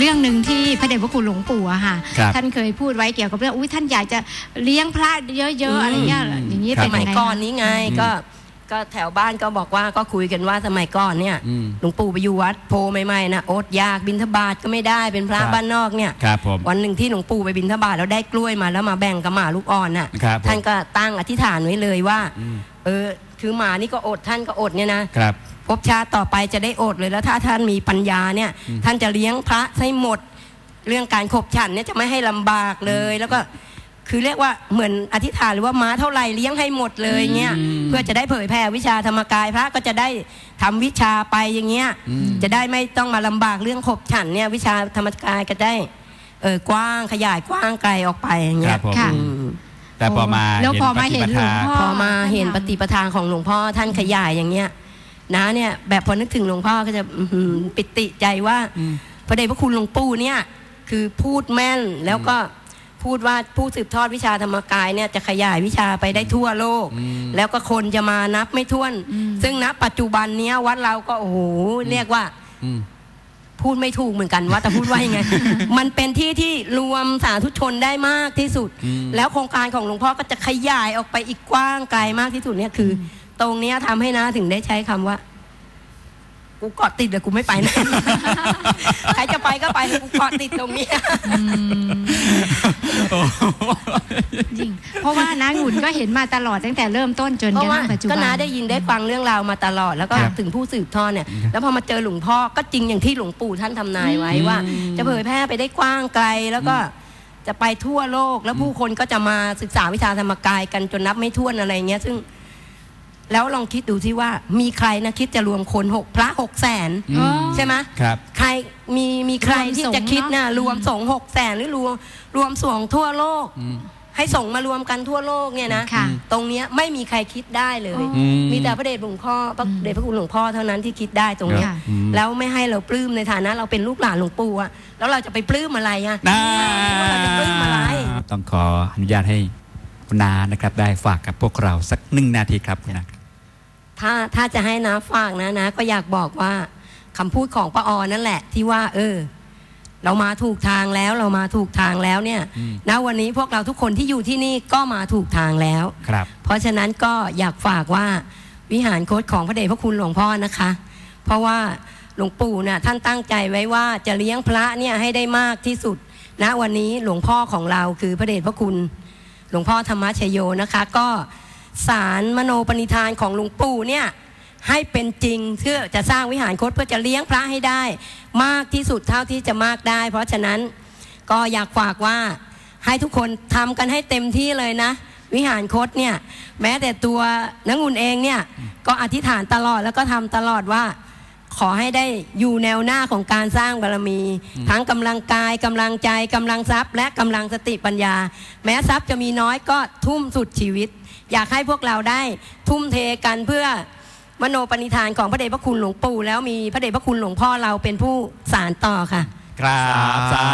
เดชพระคุณหลวงปู่อะค่ะ ครับท่านเคยพูดไว้เกี่ยวกับเรื่องอุ้ยท่านอยากจะเลี้ยงพระเยอะๆอะไรเงี้ยอย่างนี้ครับเป็นสมัยัยงไงก่อนคะ นี้ไงอืมก็ก็แถวบ้านก็บอกว่าก็คุยกันว่าสมัยก่อนเนี่ยอืมหลวงปู่ไปอยู่วัดโพใหม่ๆนะอดอยากบินทบาทก็ไม่ได้เป็นพระครับ บ้านนอกเนี่ยครับผม วันหนึ่งที่หลวงปู่ไปบินทบาทแล้วได้กล้วยมาแล้วมาแบ่งกับหมาลูกอ่อนน่ะครับผมท่านก็ตั้งอธิษฐานไว้เลยว่าอืม เออคือหมานี่ก็อดท่านก็อดเนี่ยนะครับ ภพชาติต่อไปจะได้อดเลยแล้วถ้าท่านมีปัญญาเนี่ย ท่านจะเลี้ยงพระให้หมด เรื่องการขบฉันเนี่ยจะไม่ให้ลำบากเลย แล้วก็คือเรียกว่าเหมือนอธิษฐานหรือว่าม้าเท่าไหร่เลี้ยงให้หมดเลยเงี้ยอืมเพื่อจะได้เผยแผ่วิชาธรรมกายพระก็จะได้ทำวิชาไปอย่างเงี้ยอืมจะได้ไม่ต้องมาลำบากเรื่องขบฉันเนี่ยวิชาธรรมกายก็ได้เออกว้างขยายกว้างไกลออกไปอย่างคเงี้รัยบผมค่ะอืมแต่พอมาแล้วพอมาเห็นปฏิปทาหลวงพ่พอมาเห็นปฏิปทาของหลวงพ่อท่านขยายอย่างเงี้ย นะเนี่ยแบบพอนึกถึงหลวงพ่อก็จะอื้อหือปิติใจว่าอืมพระเดชพระคุณหลวงปู่เนี่ยคือพูดแม่นแล้วก็พูดว่าผู้สืบทอดวิชาธรรมกายเนี่ยจะขยายวิชาไปได้ทั่วโลกอืมแล้วก็คนจะมานับไม่ถ้วนอืมซึ่งณปัจจุบันเนี้ยวัดเราก็โอ้โหเรียกว่าอืมพูดไม่ถูกเหมือนกันว่าแต่พูดว่ายังไง มันเป็นที่ที่รวมสาธุชนได้มากที่สุดอืมแล้วโครงการของหลวงพ่อก็จะขยายออกไปอีกกว้างไกลมากที่สุดเนี่ยคืออ ตรงเนี้ยทำให้นะถึงได้ใช้คำว่า กูเกาะติดแต่กูไม่ไปนะใครจะไปก็ไปกูเกาะติดตรงเนี้ยจริง เพราะว่าน้าหงุ่นก็เห็นมาตลอดตั้งแต่เริ่มต้นจนเพกระราะว่าทั่งปัจจุบัก็นน้าได้ยินได้ฟังเรื่องราวมาตลอด แล้วก็ครับถึงผู้สืบทอดเนี่ย แล้วพอมาเจอหลวงพ่อก็จริงอย่างที่หลวงปู่ท่านทำนายไว้ว่าจะเผยแพร่ไปได้กว้างไกลแล้วก็จะไปทั่วโลก แล้วผู้คนก็จะมาศึกษาวิชาธรรมกายกันจนนับไม่ถ้วนอะไรเงี้ย ซึ่ง แล้วลองคิดดูที่ว่ามีใครนะคิดจะรวมคนหกพระหกแสนอ๋อใช่ไหมครับ ใครมีมีใครที่จะคิดนะรรววมมสสงฆ์งเนอะฆ์หกแสนหรือรวมรวมสงฆ์ทั่วโลก อืม ให้ส่งมารวมกันทั่วโลกเนี่ยนะค่ะ ตรงเนี้ยไม่มีใครคิดได้เลยอ๋อมีแต่พระเดชหลวงพ่อพระเดชพระคุณหลวงพ่อเท่านั้นที่คิดได้ตรงเนี้ยค่ะ อืม แล้วไม่ให้เราปลื้มในฐานะ เราเป็นลูกหลานหลวงปู่อะแล้วเราจะไปปลื้มอะไรอะน่าว่าเราจะปลื้มอะไร ต้องขออนุญาตให้คุณนานะครับ ได้ฝากกับพวกเราสักหนึ่งนาทีครับคุณนา ถ้าถ้าจะให้นะฝากนะนะ ก็อยากบอกว่าคำพูดของป้าออนั่นแหละ ที่ว่า เออ เรามาถูกทางแล้วเรามาถูกทางแล้วเนี่ยอืมณวันนี้พวกเราทุกคนที่อยู่ที่นี่ก็มาถูกทางแล้วครับ เพราะฉะนั้นก็อยากฝากว่าวิหารโคตของพระเดชพระคุณหลวงพ่อนะคะ เพราะว่าหลวงปู่เนี่ยท่านตั้งใจไว้ว่าจะเลี้ยงพระเนี่ยให้ได้มากที่สุดณวันนี้หลวงพ่อของเราคือพระเดชพระคุณ หลวงพ่อธรรมชโยนะคะ ก็ สารมโนปณิธานของหลวงปู่เนี่ยให้เป็นจริงเพื่อจะสร้างวิหารโคตเพื่อจะเลี้ยงพระให้ได้ มากที่สุดเท่าที่จะมากได้ เพราะฉะนั้นก็อยากฝากว่าให้ทุกคนทำกันให้เต็มที่เลยนะ วิหารคตเนี่ยแม้แต่ตัวนังุนเองเนี่ยก็อธิษฐานตลอดแล้วก็ทำตลอดว่า ขอให้ได้อยู่แนวหน้าของการสร้างบารมี ทั้งกำลังกายกำลังใจกำลังทรัพย์ และกำลังสติปัญญา แม้ทรัพย์จะมีน้อยก็ทุ่มสุดชีวิต อยากให้พวกเราได้ทุ่มเทกันเพื่อมโนปณิธานของพระเดชพระคุณหลวงปู่แล้วมีพระเดชพระคุณหลวงพ่อเราเป็นผู้สารต่อค่ะ ครับสา